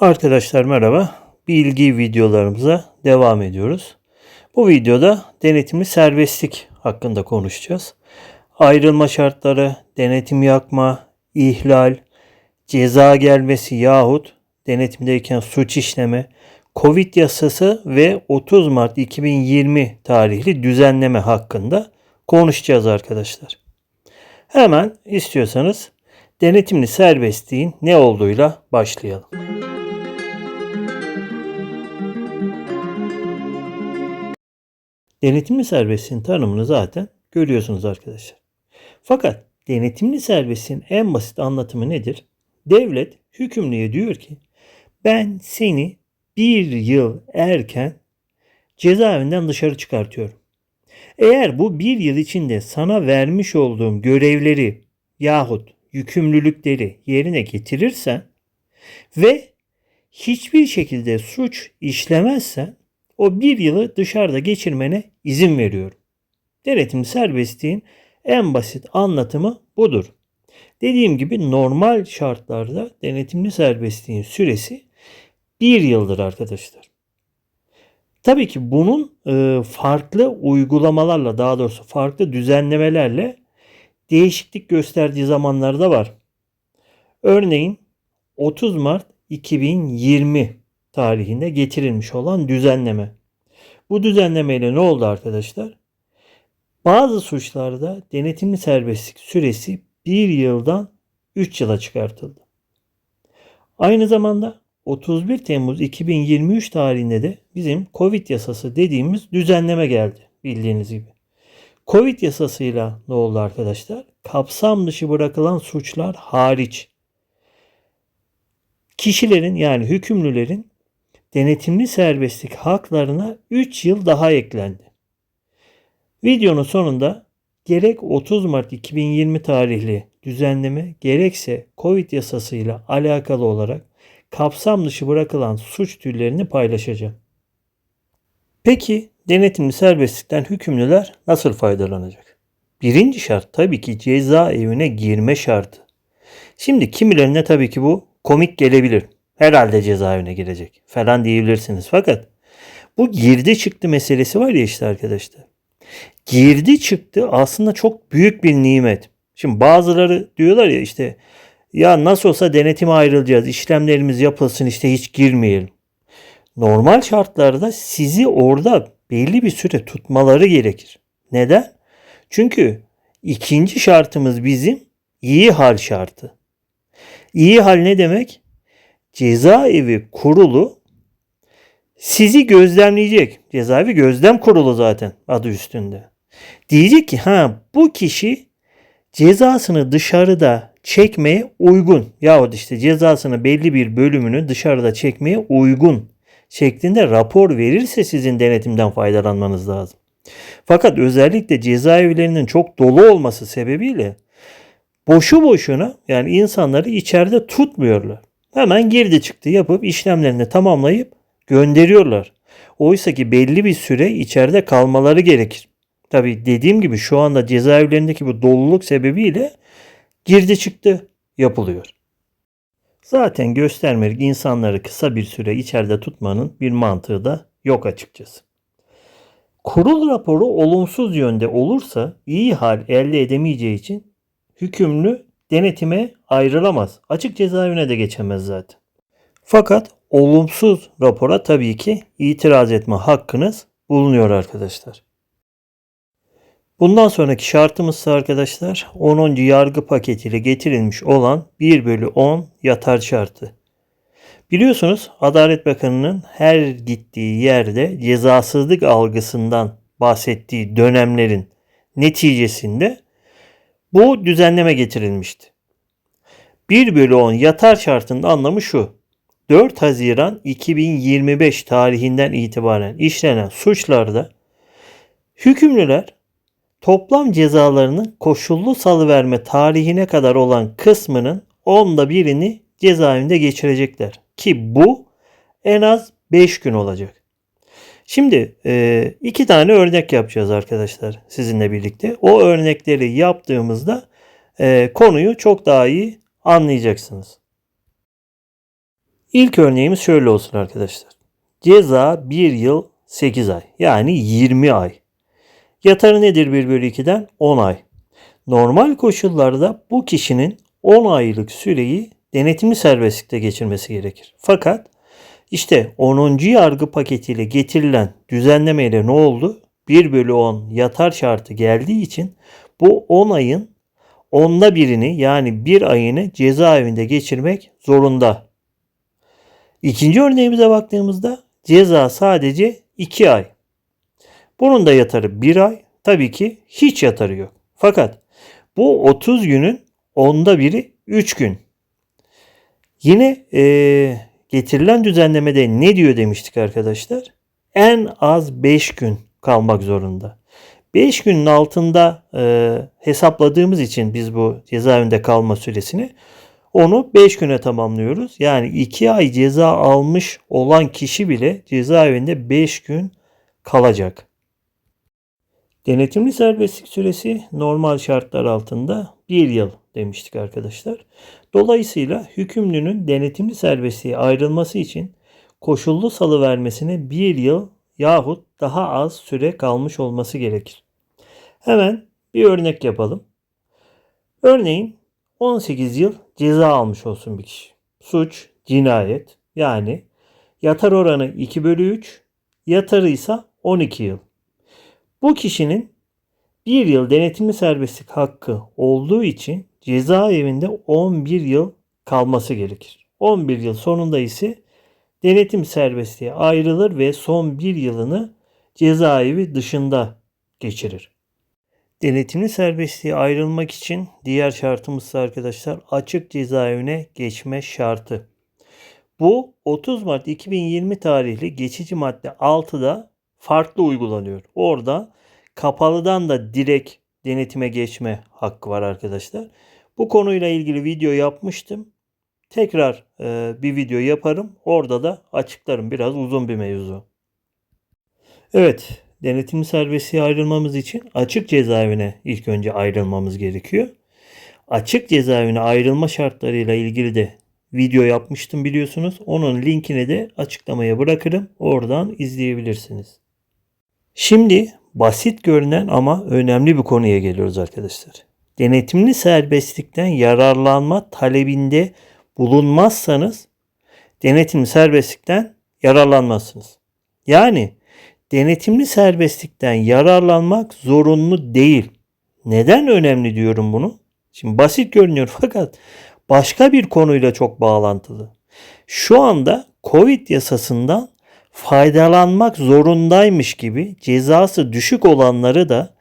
Arkadaşlar merhaba. Bilgi videolarımıza devam ediyoruz. Bu videoda denetimli serbestlik hakkında konuşacağız. Ayrılma şartları, denetim yakma, ihlal, ceza gelmesi yahut denetimdeyken suç işleme, Covid yasası ve 30 Mart 2020 tarihli düzenleme hakkında konuşacağız arkadaşlar. Hemen istiyorsanız denetimli serbestliğin ne olduğuyla başlayalım. Denetimli serbestliğin tanımını zaten görüyorsunuz arkadaşlar. Fakat denetimli serbestliğin en basit anlatımı nedir? Devlet hükümlüye diyor ki ben seni bir yıl erken cezaevinden dışarı çıkartıyorum. Eğer bu bir yıl içinde sana vermiş olduğum görevleri yahut yükümlülükleri yerine getirirsen ve hiçbir şekilde suç işlemezsen o bir yılı dışarıda geçirmene izin veriyorum. Denetim serbestliğin en basit anlatımı budur. Dediğim gibi normal şartlarda denetimli serbestliğin süresi bir yıldır arkadaşlar. Tabii ki bunun e, farklı uygulamalarla daha doğrusu farklı düzenlemelerle değişiklik gösterdiği zamanlarda var. Örneğin 30 Mart 2020 tarihinde getirilmiş olan düzenleme. Bu düzenlemeyle ne oldu arkadaşlar? Bazı suçlarda denetimli serbestlik süresi 1 yıldan 3 yıla çıkartıldı. Aynı zamanda 31 Temmuz 2023 tarihinde de bizim Covid yasası dediğimiz düzenleme geldi bildiğiniz gibi. Covid yasasıyla ne oldu arkadaşlar? Kapsam dışı bırakılan suçlar hariç kişilerin yani hükümlülerin denetimli serbestlik haklarına 3 yıl daha eklendi. Videonun sonunda gerek 30 Mart 2020 tarihli düzenleme gerekse Covid yasasıyla alakalı olarak kapsam dışı bırakılan suç türlerini paylaşacağım. Peki denetimli serbestlikten hükümlüler nasıl faydalanacak? Birinci şart tabii ki cezaevine girme şartı. Şimdi kimilerine tabii ki bu komik gelebilir. Herhalde cezaevine girecek falan diyebilirsiniz. Fakat bu girdi çıktı meselesi var ya işte arkadaşlar. Girdi çıktı aslında çok büyük bir nimet. Şimdi bazıları diyorlar ya işte ya nasıl olsa denetime ayrılacağız. işlemlerimiz yapılsın işte hiç girmeyelim. Normal şartlarda sizi orada belli bir süre tutmaları gerekir. Neden? Çünkü ikinci şartımız bizim iyi hal şartı. İyi hal ne demek? Cezaevi kurulu sizi gözlemleyecek. Cezaevi gözlem kurulu zaten adı üstünde. Diyecek ki ha bu kişi cezasını dışarıda çekmeye uygun yahut işte cezasını belli bir bölümünü dışarıda çekmeye uygun şeklinde rapor verirse sizin denetimden faydalanmanız lazım. Fakat özellikle cezaevlerinin çok dolu olması sebebiyle boşu boşuna yani insanları içeride tutmuyorlar. Hemen girdi çıktı yapıp işlemlerini tamamlayıp gönderiyorlar. Oysa ki belli bir süre içeride kalmaları gerekir. Tabi dediğim gibi şu anda cezaevlerindeki bu doluluk sebebiyle girdi çıktı yapılıyor. Zaten göstermelik insanları kısa bir süre içeride tutmanın bir mantığı da yok açıkçası. Kurul raporu olumsuz yönde olursa iyi hal elde edemeyeceği için hükümlü denetime ayrılamaz. Açık cezaevine de geçemez zaten. Fakat olumsuz rapora tabii ki itiraz etme hakkınız bulunuyor arkadaşlar. Bundan sonraki şartımız ise arkadaşlar 10. yargı paketiyle getirilmiş olan 1 bölü 10 yatar şartı. Biliyorsunuz Adalet Bakanı'nın her gittiği yerde cezasızlık algısından bahsettiği dönemlerin neticesinde bu düzenleme getirilmişti. 1 bölü 10 yatar şartının anlamı şu. 4 Haziran 2025 tarihinden itibaren işlenen suçlarda hükümlüler toplam cezalarının koşullu salıverme tarihine kadar olan kısmının onda birini cezaevinde geçirecekler. Ki bu en az 5 gün olacak. Şimdi e, iki tane örnek yapacağız arkadaşlar sizinle birlikte. O örnekleri yaptığımızda e, konuyu çok daha iyi anlayacaksınız. İlk örneğimiz şöyle olsun arkadaşlar. Ceza 1 yıl 8 ay yani 20 ay. Yatarı nedir 1 bölü 2'den? 10 ay. Normal koşullarda bu kişinin 10 aylık süreyi denetimli serbestlikte geçirmesi gerekir. Fakat işte 10. yargı paketiyle getirilen düzenlemeyle ne oldu? 1 bölü 10 yatar şartı geldiği için bu 10 ayın onda birini yani bir ayını cezaevinde geçirmek zorunda. İkinci örneğimize baktığımızda ceza sadece 2 ay. Bunun da yatarı 1 ay. Tabii ki hiç yatarı yok. Fakat bu 30 günün onda biri 3 gün. Yine e, getirilen düzenlemede ne diyor demiştik arkadaşlar? En az 5 gün kalmak zorunda. 5 günün altında e, hesapladığımız için biz bu cezaevinde kalma süresini onu 5 güne tamamlıyoruz. Yani 2 ay ceza almış olan kişi bile cezaevinde 5 gün kalacak. Denetimli serbestlik süresi normal şartlar altında 1 yıl demiştik arkadaşlar. Dolayısıyla hükümlünün denetimli serbestliğe ayrılması için koşullu salı vermesine 1 yıl yahut daha az süre kalmış olması gerekir. Hemen bir örnek yapalım. Örneğin 18 yıl ceza almış olsun bir kişi. Suç, cinayet yani yatar oranı 2 bölü 3, yatarı ise 12 yıl. Bu kişinin bir yıl denetimli serbestlik hakkı olduğu için cezaevinde 11 yıl kalması gerekir. 11 yıl sonunda ise denetim serbestliğe ayrılır ve son bir yılını cezaevi dışında geçirir. Denetimli serbestliğe ayrılmak için diğer şartımız ise arkadaşlar açık cezaevine geçme şartı. Bu 30 Mart 2020 tarihli geçici madde 6'da farklı uygulanıyor. Orada kapalıdan da direkt denetime geçme hakkı var arkadaşlar. Bu konuyla ilgili video yapmıştım. Tekrar e, bir video yaparım. Orada da açıklarım. Biraz uzun bir mevzu. Evet, denetimli serbestliğe ayrılmamız için açık cezaevine ilk önce ayrılmamız gerekiyor. Açık cezaevine ayrılma şartlarıyla ilgili de video yapmıştım biliyorsunuz. Onun linkini de açıklamaya bırakırım. Oradan izleyebilirsiniz. Şimdi basit görünen ama önemli bir konuya geliyoruz arkadaşlar. Denetimli serbestlikten yararlanma talebinde bulunmazsanız denetimli serbestlikten yararlanmazsınız. Yani denetimli serbestlikten yararlanmak zorunlu değil. Neden önemli diyorum bunu? Şimdi basit görünüyor fakat başka bir konuyla çok bağlantılı. Şu anda Covid yasasından faydalanmak zorundaymış gibi cezası düşük olanları da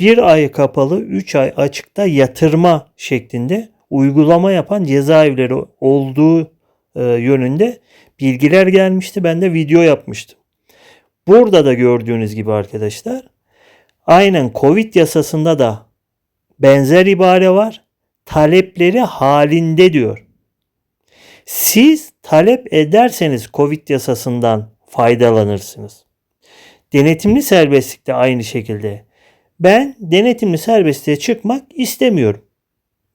bir ay kapalı 3 ay açıkta yatırma şeklinde uygulama yapan cezaevleri olduğu e, yönünde bilgiler gelmişti. Ben de video yapmıştım. Burada da gördüğünüz gibi arkadaşlar aynen Covid yasasında da benzer ibare var. Talepleri halinde diyor. Siz talep ederseniz Covid yasasından faydalanırsınız. Denetimli serbestlik de aynı şekilde. Ben denetimli serbestliğe çıkmak istemiyorum.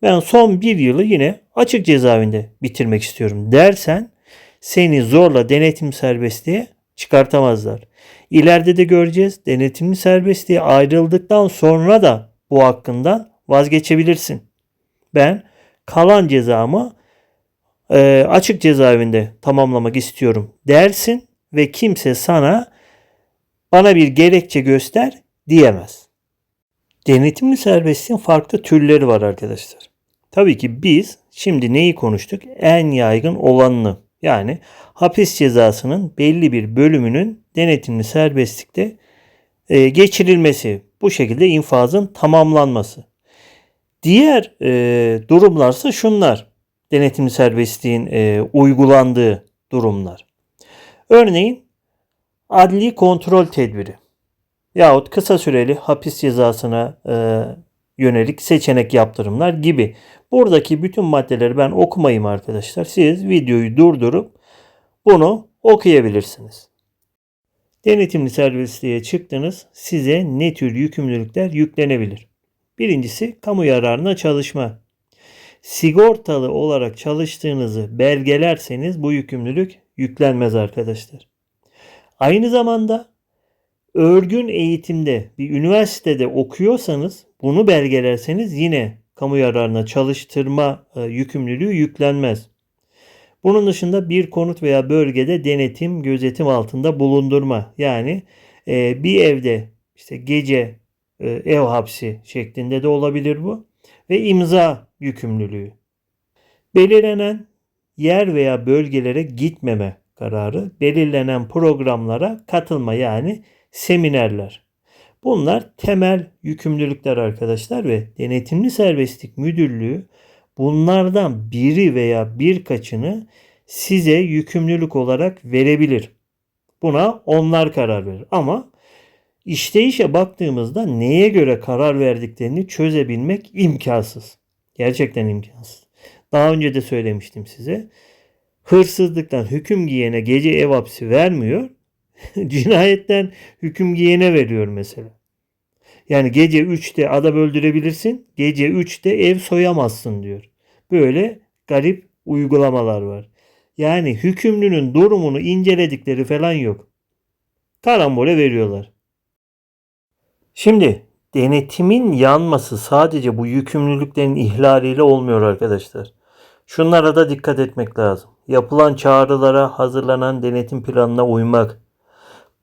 Ben son bir yılı yine açık cezaevinde bitirmek istiyorum dersen seni zorla denetim serbestliğe çıkartamazlar. İleride de göreceğiz denetimli serbestliğe ayrıldıktan sonra da bu hakkından vazgeçebilirsin. Ben kalan cezamı e, açık cezaevinde tamamlamak istiyorum dersin ve kimse sana bana bir gerekçe göster diyemez. Denetimli serbestliğin farklı türleri var arkadaşlar. Tabii ki biz şimdi neyi konuştuk? En yaygın olanını yani hapis cezasının belli bir bölümünün denetimli serbestlikte e, geçirilmesi, bu şekilde infazın tamamlanması. Diğer e, durumlarsa şunlar. Denetimli serbestliğin e, uygulandığı durumlar. Örneğin adli kontrol tedbiri yahut kısa süreli hapis cezasına e, yönelik seçenek yaptırımlar gibi. Buradaki bütün maddeleri ben okumayayım arkadaşlar. Siz videoyu durdurup bunu okuyabilirsiniz. Denetimli serbestliğe çıktınız. Size ne tür yükümlülükler yüklenebilir? Birincisi kamu yararına çalışma. sigortalı olarak çalıştığınızı belgelerseniz bu yükümlülük yüklenmez arkadaşlar. Aynı zamanda örgün eğitimde bir üniversitede okuyorsanız bunu belgelerseniz yine kamu yararına çalıştırma e, yükümlülüğü yüklenmez. Bunun dışında bir konut veya bölgede denetim, gözetim altında bulundurma. Yani e, bir evde işte gece e, ev hapsi şeklinde de olabilir bu. Ve imza yükümlülüğü. Belirlenen yer veya bölgelere gitmeme kararı, belirlenen programlara katılma yani seminerler. Bunlar temel yükümlülükler arkadaşlar ve denetimli serbestlik müdürlüğü bunlardan biri veya birkaçını size yükümlülük olarak verebilir. Buna onlar karar verir. Ama işleyişe baktığımızda neye göre karar verdiklerini çözebilmek imkansız. Gerçekten imkansız. Daha önce de söylemiştim size. Hırsızlıktan hüküm giyene gece ev hapsi vermiyor. Cinayetten hüküm giyene veriyor mesela. Yani gece 3'te adam öldürebilirsin. Gece 3'te ev soyamazsın diyor. Böyle garip uygulamalar var. Yani hükümlünün durumunu inceledikleri falan yok. Karambole veriyorlar. Şimdi denetimin yanması sadece bu yükümlülüklerin ihlaliyle olmuyor arkadaşlar. Şunlara da dikkat etmek lazım. Yapılan çağrılara hazırlanan denetim planına uymak,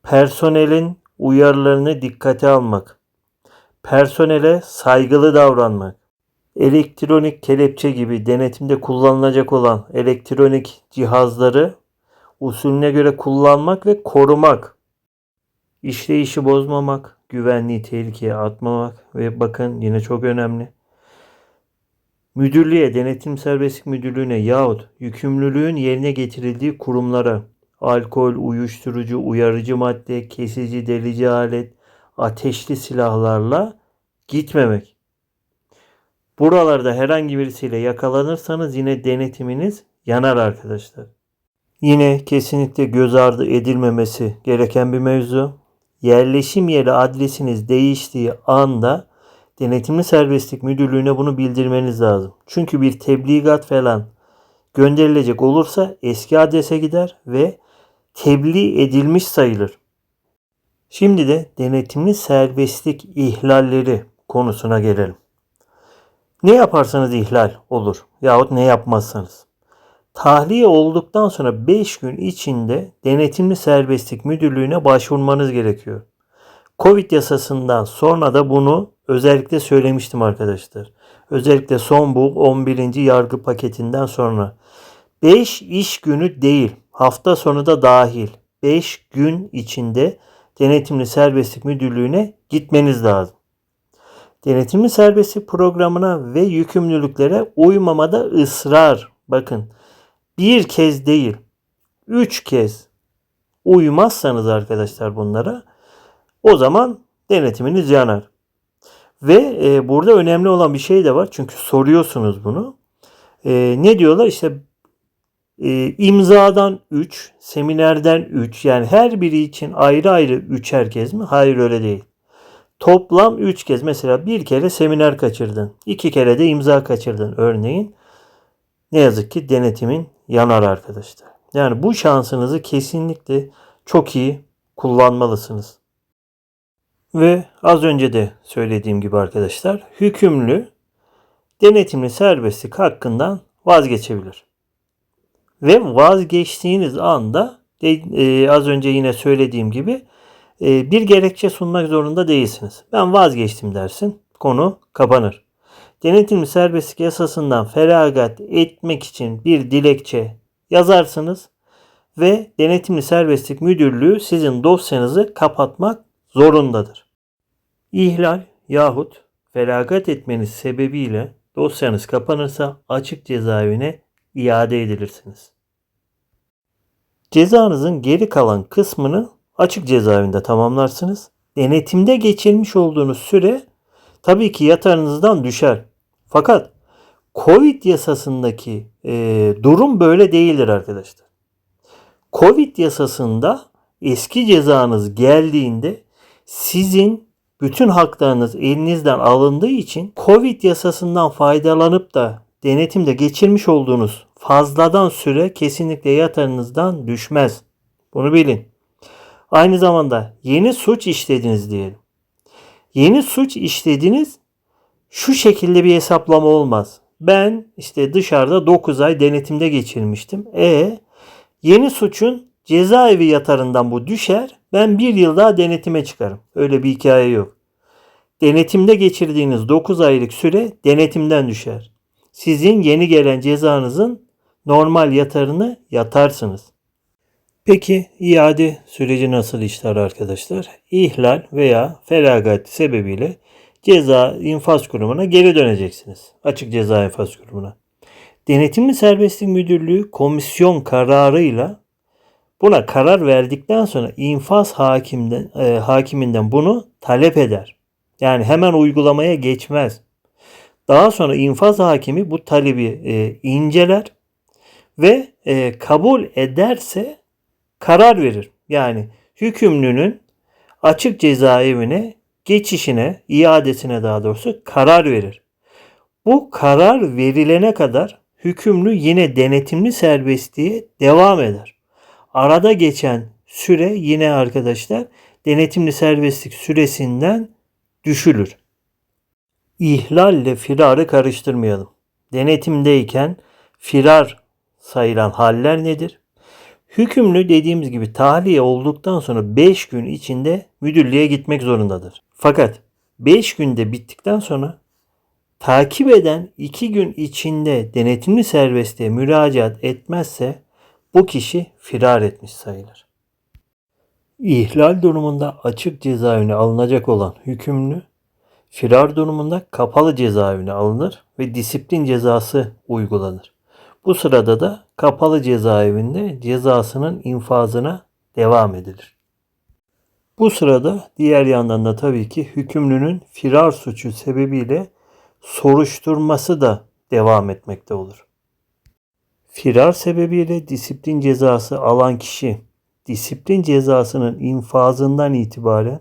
personelin uyarılarını dikkate almak, personele saygılı davranmak, elektronik kelepçe gibi denetimde kullanılacak olan elektronik cihazları usulüne göre kullanmak ve korumak, işleyişi bozmamak, güvenliği tehlikeye atmamak ve bakın yine çok önemli. Müdürlüğe, denetim serbestlik müdürlüğüne yahut yükümlülüğün yerine getirildiği kurumlara alkol, uyuşturucu, uyarıcı madde, kesici, delici alet, ateşli silahlarla gitmemek. Buralarda herhangi birisiyle yakalanırsanız yine denetiminiz yanar arkadaşlar. Yine kesinlikle göz ardı edilmemesi gereken bir mevzu. Yerleşim yeri adresiniz değiştiği anda denetimli serbestlik müdürlüğüne bunu bildirmeniz lazım. Çünkü bir tebligat falan gönderilecek olursa eski adrese gider ve tebliğ edilmiş sayılır. Şimdi de denetimli serbestlik ihlalleri konusuna gelelim. Ne yaparsanız ihlal olur yahut ne yapmazsanız. Tahliye olduktan sonra 5 gün içinde denetimli serbestlik müdürlüğüne başvurmanız gerekiyor. Covid yasasından sonra da bunu özellikle söylemiştim arkadaşlar. Özellikle son bu 11. yargı paketinden sonra 5 iş günü değil hafta sonu da dahil 5 gün içinde denetimli serbestlik müdürlüğüne gitmeniz lazım. Denetimli serbestlik programına ve yükümlülüklere uymamada ısrar. Bakın bir kez değil üç kez uymazsanız arkadaşlar bunlara o zaman denetiminiz yanar. Ve e, burada önemli olan bir şey de var. Çünkü soruyorsunuz bunu. E, ne diyorlar? İşte e, imzadan 3, seminerden 3 yani her biri için ayrı ayrı 3 herkes mi? Hayır öyle değil. Toplam 3 kez mesela bir kere seminer kaçırdın. 2 kere de imza kaçırdın örneğin. Ne yazık ki denetimin yanar arkadaşlar. Yani bu şansınızı kesinlikle çok iyi kullanmalısınız. Ve az önce de söylediğim gibi arkadaşlar hükümlü denetimli serbestlik hakkından vazgeçebilir. Ve vazgeçtiğiniz anda e, az önce yine söylediğim gibi e, bir gerekçe sunmak zorunda değilsiniz. Ben vazgeçtim dersin. Konu kapanır. Denetimli serbestlik yasasından feragat etmek için bir dilekçe yazarsınız ve denetimli serbestlik müdürlüğü sizin dosyanızı kapatmak zorundadır. İhlal yahut feragat etmeniz sebebiyle dosyanız kapanırsa açık cezaevine iade edilirsiniz. Cezanızın geri kalan kısmını açık cezaevinde tamamlarsınız. Denetimde geçirmiş olduğunuz süre tabii ki yatarınızdan düşer. Fakat Covid yasasındaki e, durum böyle değildir arkadaşlar. Covid yasasında eski cezanız geldiğinde sizin bütün haklarınız elinizden alındığı için Covid yasasından faydalanıp da denetimde geçirmiş olduğunuz fazladan süre kesinlikle yatarınızdan düşmez. Bunu bilin. Aynı zamanda yeni suç işlediniz diyelim. Yeni suç işlediniz şu şekilde bir hesaplama olmaz. Ben işte dışarıda 9 ay denetimde geçirmiştim. E yeni suçun cezaevi yatarından bu düşer. Ben bir yıl daha denetime çıkarım. Öyle bir hikaye yok. Denetimde geçirdiğiniz 9 aylık süre denetimden düşer. Sizin yeni gelen cezanızın normal yatarını yatarsınız. Peki iade süreci nasıl işler arkadaşlar? İhlal veya feragat sebebiyle ceza infaz kurumuna geri döneceksiniz. Açık ceza infaz kurumuna. Denetimli Serbestlik Müdürlüğü komisyon kararıyla buna karar verdikten sonra infaz hakimden, e, hakiminden bunu talep eder. Yani hemen uygulamaya geçmez. Daha sonra infaz hakimi bu talebi e, inceler ve e, kabul ederse karar verir. Yani hükümlünün açık cezaevine geçişine, iadesine daha doğrusu karar verir. Bu karar verilene kadar hükümlü yine denetimli serbestliğe devam eder. Arada geçen süre yine arkadaşlar denetimli serbestlik süresinden düşülür. İhlalle firarı karıştırmayalım. Denetimdeyken firar sayılan haller nedir? Hükümlü dediğimiz gibi tahliye olduktan sonra 5 gün içinde müdürlüğe gitmek zorundadır. Fakat 5 günde bittikten sonra takip eden 2 gün içinde denetimli serbestliğe müracaat etmezse bu kişi firar etmiş sayılır. İhlal durumunda açık cezaevine alınacak olan hükümlü firar durumunda kapalı cezaevine alınır ve disiplin cezası uygulanır. Bu sırada da kapalı cezaevinde cezasının infazına devam edilir. Bu sırada diğer yandan da tabii ki hükümlünün firar suçu sebebiyle soruşturması da devam etmekte olur. Firar sebebiyle disiplin cezası alan kişi disiplin cezasının infazından itibaren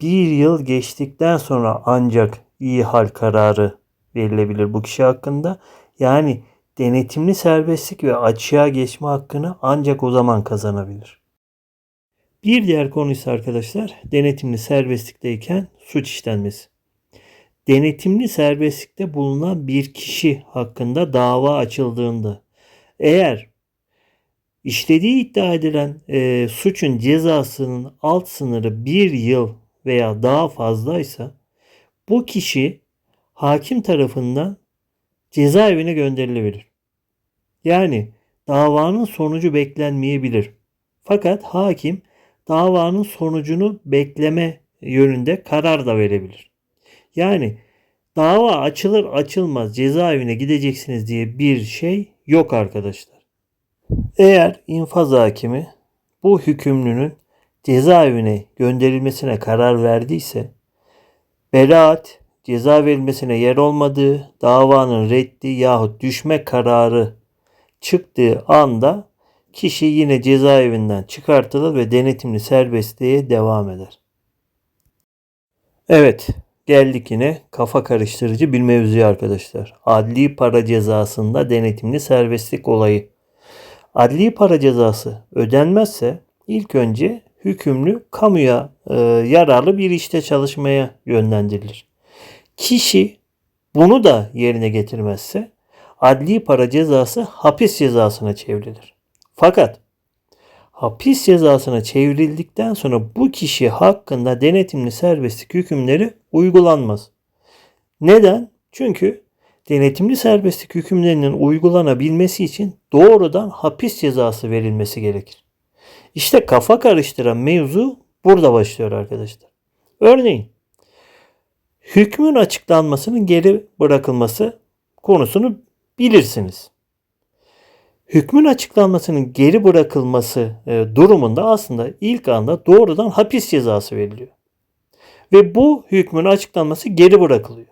bir yıl geçtikten sonra ancak iyi hal kararı verilebilir bu kişi hakkında. Yani denetimli serbestlik ve açığa geçme hakkını ancak o zaman kazanabilir. Bir diğer konu ise arkadaşlar denetimli serbestlikteyken suç işlenmesi. Denetimli serbestlikte bulunan bir kişi hakkında dava açıldığında eğer işlediği iddia edilen e, suçun cezasının alt sınırı bir yıl veya daha fazlaysa bu kişi hakim tarafından cezaevine gönderilebilir. Yani davanın sonucu beklenmeyebilir. Fakat hakim davanın sonucunu bekleme yönünde karar da verebilir. Yani dava açılır açılmaz cezaevine gideceksiniz diye bir şey yok arkadaşlar. Eğer infaz hakimi bu hükümlünün cezaevine gönderilmesine karar verdiyse beraat ceza verilmesine yer olmadığı, davanın reddi yahut düşme kararı çıktığı anda kişi yine cezaevinden çıkartılır ve denetimli serbestliğe devam eder. Evet, geldik yine kafa karıştırıcı bir mevzuya arkadaşlar. Adli para cezasında denetimli serbestlik olayı. Adli para cezası ödenmezse ilk önce hükümlü kamuya e, yararlı bir işte çalışmaya yönlendirilir. Kişi bunu da yerine getirmezse adli para cezası hapis cezasına çevrilir. Fakat hapis cezasına çevrildikten sonra bu kişi hakkında denetimli serbestlik hükümleri uygulanmaz. Neden? Çünkü denetimli serbestlik hükümlerinin uygulanabilmesi için doğrudan hapis cezası verilmesi gerekir. İşte kafa karıştıran mevzu burada başlıyor arkadaşlar. Örneğin hükmün açıklanmasının geri bırakılması konusunu bilirsiniz. Hükmün açıklanmasının geri bırakılması e, durumunda aslında ilk anda doğrudan hapis cezası veriliyor. Ve bu hükmün açıklanması geri bırakılıyor.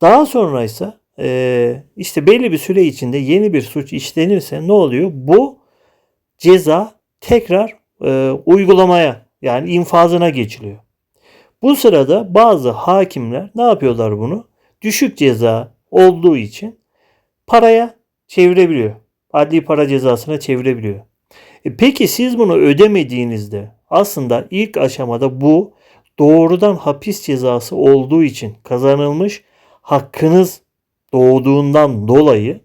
Daha sonra ise e, işte belli bir süre içinde yeni bir suç işlenirse ne oluyor? Bu ceza tekrar e, uygulamaya yani infazına geçiliyor. Bu sırada bazı hakimler ne yapıyorlar bunu? Düşük ceza olduğu için paraya çevirebiliyor. Adli para cezasına çevirebiliyor. E peki siz bunu ödemediğinizde aslında ilk aşamada bu doğrudan hapis cezası olduğu için kazanılmış hakkınız doğduğundan dolayı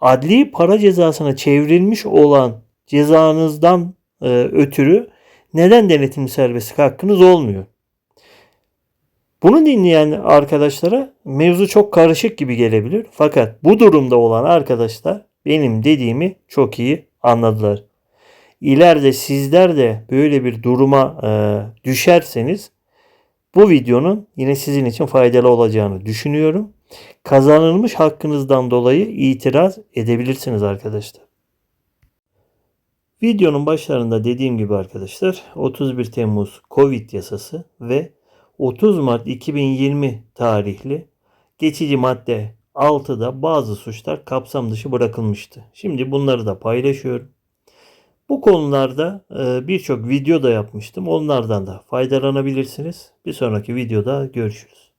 adli para cezasına çevrilmiş olan cezanızdan e, ötürü neden denetimli serbestlik hakkınız olmuyor? Bunu dinleyen arkadaşlara mevzu çok karışık gibi gelebilir. Fakat bu durumda olan arkadaşlar benim dediğimi çok iyi anladılar. İleride sizler de böyle bir duruma e, düşerseniz bu videonun yine sizin için faydalı olacağını düşünüyorum. Kazanılmış hakkınızdan dolayı itiraz edebilirsiniz arkadaşlar. Videonun başlarında dediğim gibi arkadaşlar 31 Temmuz Covid yasası ve 30 Mart 2020 tarihli geçici madde 6'da bazı suçlar kapsam dışı bırakılmıştı. Şimdi bunları da paylaşıyorum. Bu konularda e, birçok video da yapmıştım. Onlardan da faydalanabilirsiniz. Bir sonraki videoda görüşürüz.